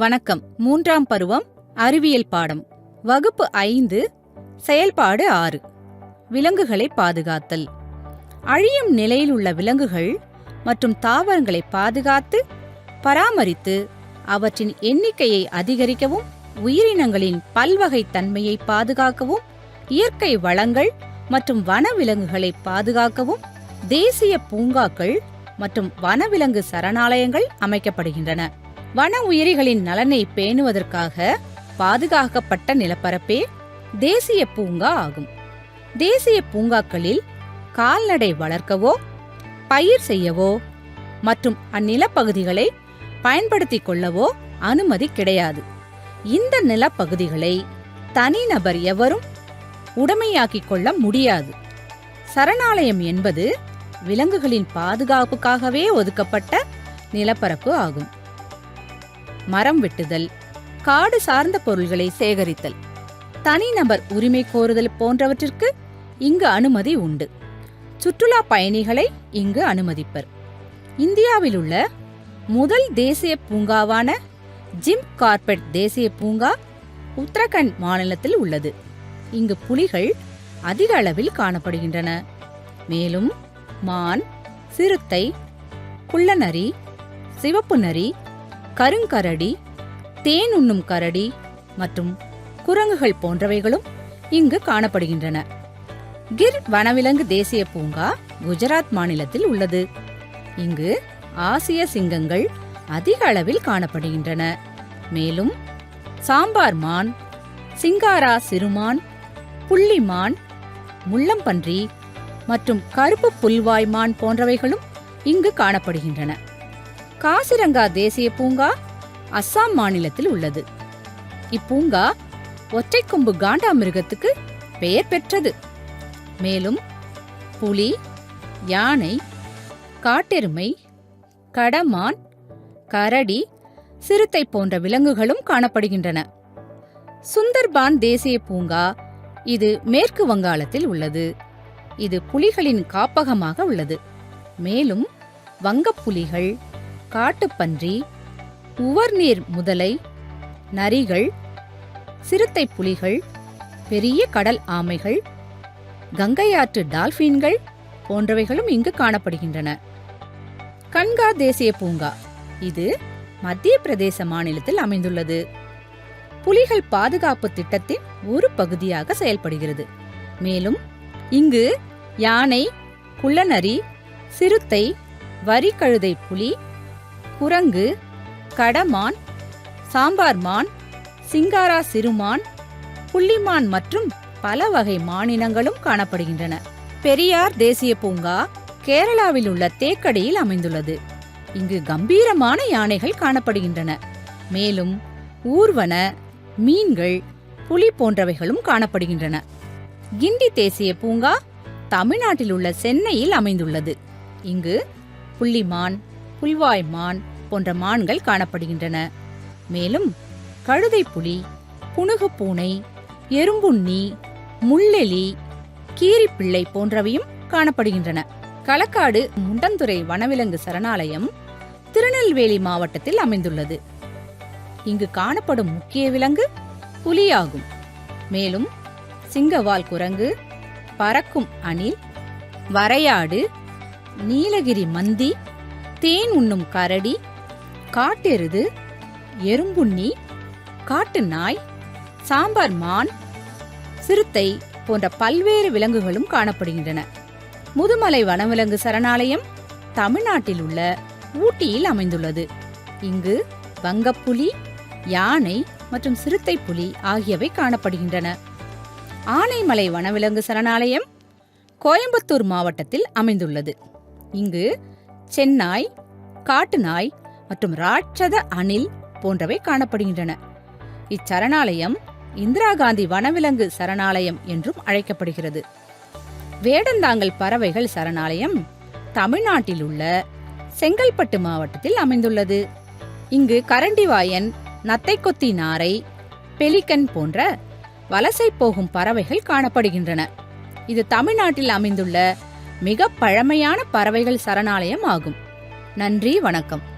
வணக்கம். மூன்றாம் பருவம் அறிவியல் பாடம். வகுப்பு ஐந்து செயல்பாடு ஆறு. விலங்குகளை பாதுகாத்தல். அழியும் நிலையில் உள்ள விலங்குகள் மற்றும் தாவரங்களை பாதுகாத்து பராமரித்து அவற்றின் எண்ணிக்கையை அதிகரிக்கவும் உயிரினங்களின் பல்வகை தன்மையை பாதுகாக்கவும் இயற்கை வளங்கள் மற்றும் வனவிலங்குகளை பாதுகாக்கவும் தேசிய பூங்காக்கள் மற்றும் வனவிலங்கு சரணாலயங்கள் அமைக்கப்படுகின்றன. வன உயிரிகளின் நலனை பேணுவதற்காக பாதுகாக்கப்பட்ட நிலப்பரப்பே தேசிய பூங்கா ஆகும். தேசிய பூங்காக்களில் கால்நடை வளர்க்கவோ பயிர் செய்யவோ மற்றும் அந்நிலப்பகுதிகளை பயன்படுத்திக் கொள்ளவோ அனுமதி கிடையாது. இந்த நிலப்பகுதிகளை தனிநபர் எவரும் உடைமையாக்கிக் கொள்ள முடியாது. சரணாலயம் என்பது விலங்குகளின் பாதுகாப்புக்காகவே ஒதுக்கப்பட்ட நிலப்பரப்பு ஆகும். மரம் வெட்டுதல் காடு சார்ந்த பொருள்களை சேகரித்தல் தனிநபர் உரிமை கோருதல் போன்றவற்றிற்கு இங்கு அனுமதி உண்டு. சுற்றுலா பயணிகளை இங்கு அனுமதிப்பர். இந்தியாவில் உள்ள முதல் தேசிய பூங்காவான ஜிம் கார்பெட் தேசிய பூங்கா உத்தரகண்ட் மாநிலத்தில் உள்ளது. இங்கு புலிகள் அதிக அளவில் காணப்படுகின்றன. மேலும் மான் சிறுத்தை குள்ளநரி சிவப்பு நரி கருங்கரடி தேன் உண்ணும் கரடி மற்றும் குரங்குகள் போன்றவைகளும் இங்கு காணப்படுகின்றன. கிர் வனவிலங்கு தேசிய பூங்கா குஜராத் மாநிலத்தில் உள்ளது. இங்கு ஆசிய சிங்கங்கள் அதிக அளவில் காணப்படுகின்றன. மேலும் சாம்பார் மான் சிங்காரா சிறுமான் புள்ளிமான் முள்ளம்பன்றி மற்றும் கருப்பு புல்வாய் மான் போன்றவைகளும் இங்கு காணப்படுகின்றன. காசிரங்கா தேசிய பூங்கா அஸ்ஸாம் மாநிலத்தில் உள்ளது. இப்பூங்கா ஒற்றைக்கொம்பு காண்டாமிருகத்துக்கு பெயர் பெற்றது. மேலும் புலி யானை காட்டெருமை கடமான் கரடி சிறுத்தை போன்ற விலங்குகளும் காணப்படுகின்றன. சுந்தர்பான் தேசிய பூங்கா இது மேற்கு வங்காளத்தில் உள்ளது. இது புலிகளின் காப்பகமாக உள்ளது. மேலும் வங்கப்புலிகள் காட்டுப்பன்றி உவர்நீர் முதலை நரிகள் சிறுத்தை புலிகள் பெரிய கடல் ஆமைகள் கங்கையாற்று டால்பின்கள் போன்றவைகளும் இங்கு காணப்படுகின்றன. கன்கா தேசிய பூங்கா. இது மத்திய பிரதேச மாநிலத்தில் அமைந்துள்ளது. புலிகள் பாதுகாப்பு திட்டத்தின் ஒரு பகுதியாக செயல்படுகிறது. மேலும் இங்கு யானை குள்ளநரி சிறுத்தை வரிக்கழுதை புலி குரங்கு கடமான் சாம்பார் மான் சிங்காரா சிறுமான் புள்ளிமான் மற்றும் பல வகை மானினங்களும் காணப்படுகின்றன. பெரியார் தேசிய பூங்கா கேரளாவில் உள்ள தேக்கடியில் அமைந்துள்ளது. இங்கு கம்பீரமான யானைகள் காணப்படுகின்றன. மேலும் ஊர்வன மீன்கள் புலி போன்றவைகளும் காணப்படுகின்றன. கிண்டி தேசிய பூங்கா தமிழ்நாட்டில் உள்ள சென்னையில் அமைந்துள்ளது. இங்கு புள்ளிமான் புல்வாய் மான் போன்ற மான்கள் காணப்படுகின்றன. மேலும் கழுதை புலி புனுகு பூனை எறும்புண்ணி முள்ளெலி கீரிப்பிள்ளை போன்றவையும் காணப்படுகின்றன. களக்காடு முண்டந்துறை வனவிலங்கு சரணாலயம் திருநெல்வேலி மாவட்டத்தில் அமைந்துள்ளது. இங்கு காணப்படும் முக்கிய விலங்கு புலியாகும். மேலும் சிங்கவால் குரங்கு பறக்கும் அணில் வரையாடு நீலகிரி மந்தி தேன் உண்ணும் கரடி காட்டெருது எறும்புண்ணி காட்டு நாய் சாம்பார் மான் சிறுத்தை போன்ற பல்வேறு விலங்குகளும் காணப்படுகின்றன. முதுமலை வனவிலங்கு சரணாலயம் தமிழ்நாட்டில் உள்ள ஊட்டியில் அமைந்துள்ளது. இங்கு வங்கப்புலி யானை மற்றும் சிறுத்தை புலி ஆகியவை காணப்படுகின்றன. ஆனைமலை வனவிலங்கு சரணாலயம் கோயம்புத்தூர் மாவட்டத்தில் அமைந்துள்ளது. இங்கு சென்னாய் காட்டுநாய் மற்றும் ராட்சத அணில் போன்றவை காணப்படுகின்றன. இச்சரணாலயம் இந்திரா காந்தி வனவிலங்கு சரணாலயம் என்றும் அழைக்கப்படுகிறது. வேடந்தாங்கல் பறவைகள் சரணாலயம் தமிழ்நாட்டில் உள்ள செங்கல்பட்டு மாவட்டத்தில் அமைந்துள்ளது. இங்கு கரண்டிவாயன் நத்தைக்கொத்தி நாரை பெலிகன் போன்ற வலசை போகும் பறவைகள் காணப்படுகின்றன. இது தமிழ்நாட்டில் அமைந்துள்ள மிக பழமையான பறவைகள் சரணாலயம் ஆகும். நன்றி வணக்கம்.